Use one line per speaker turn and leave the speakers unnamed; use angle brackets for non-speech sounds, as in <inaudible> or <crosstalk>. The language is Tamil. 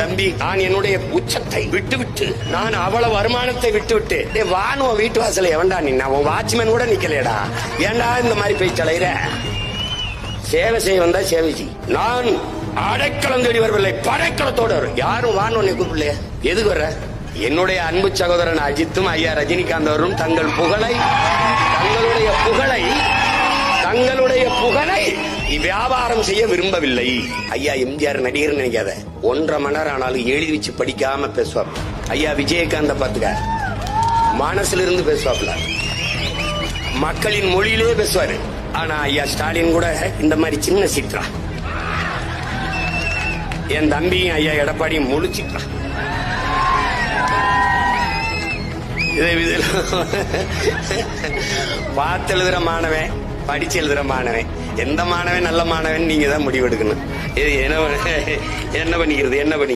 நம்பி நான் என்னுடைய உச்சத்தை விட்டுவிட்டு நான் அவ்வளவு வருமானத்தை விட்டுவிட்டு டேய் வானுவ வீட்டு வாசல எவன்டா நின்னா உன் வாட்ச்மேன் கூட நிக்கலையடா. ஏன்டா இந்த மாதிரி போய் தலையிற? சேவை செய்ய வந்தா சேவைஜி நான் அடைக்கலம் தேடி வரவில்லை படைக்கலத்தோட வரும். யாரும் வான்னு உன்னை கூப்பிடலையே எதுக்கு வர்ற? என்னுடைய அன்பு சகோதரன் அஜித்தும் ஐயா ரஜினிகாந்த் அவரும் தங்கள் புகழை தங்களுடைய புகழை புகழை வியாபாரம் செய்ய விரும்பவில்லை. ஐயா எம்ஜிஆர் நடிகர் நினைக்காத. ஒன்றரை மணி நேரம் ஆனாலும் எழுதி வச்சு படிக்காம பேசுவாப்ல. ஐயா விஜயகாந்த பாத்துக்க மனசுல இருந்து பேசுவாப்ல. மக்களின் மொழியிலே பேசுவாரு. ஆனா ஐயா ஸ்டாலின் கூட இந்த மாதிரி சின்ன சித்ரா என் தம்பியும் ஐயா எடப்பாடியும் முழு சித்ரா இதை <laughs> பார்த்து எழுதுற மாணவன். படிச்சு எழுதுற மாணவன். எந்த மாணவன் நல்ல மாணவன் நீங்க தான் முடிவெடுக்கணும். இது என்ன என்ன பண்ணிக்கிறது? என்ன பண்ணி